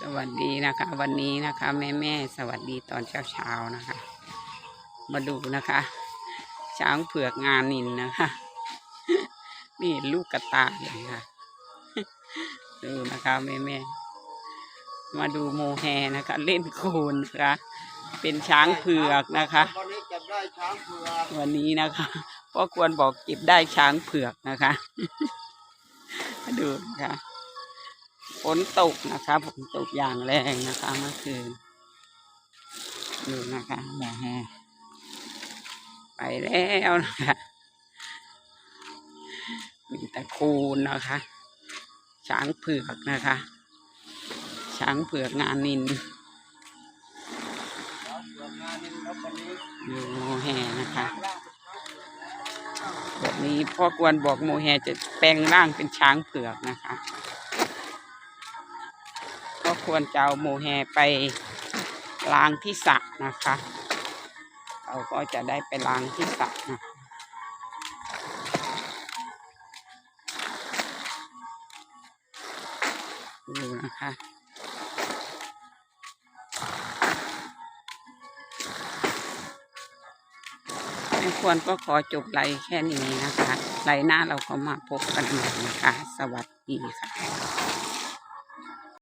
สวัสดีนะคะ วันนี้นะคะ แม่แม่สวัสดีตอนเช้าเช้านะคะ มาดูนะคะ ช้างเผือกงานนินนะคะ นี่ลูกกระตายเลยค่ะ ดูนะคะแม่แม่มาดูโมแฮนะคะ เล่นโคลนนะคะ เป็นช้างเผือกนะคะ วันนี้จับได้ช้างเผือกวันนี้นะคะพ่อควรบอกเก็บได้ช้างเผือกนะคะ ดูนะคะ ฝนตกนะคะฝนตกอย่างแรงนะคะเมื่อคืนดูนะคะหมแฮไปแล้วนะคะมีต่โคูนนะคะ ช้างเผือกนะคะ ช้างเผือกงานนินดูโมแฮนะคะแบบนี้พ่อกวนบอกโมแฮจะแปลงร่างเป็นช้างเผือกนะคะ ก็ควรจะเอาโมแฮไปล้างที่สระนะคะ เราก็จะได้ไปล้างที่สระนะดูนะคะไม่ควรก็ขอจบไลแค่นี้นะคะไลหน้าเราก็มาพบกันใหม่นะคะ สวัสดีค่ะ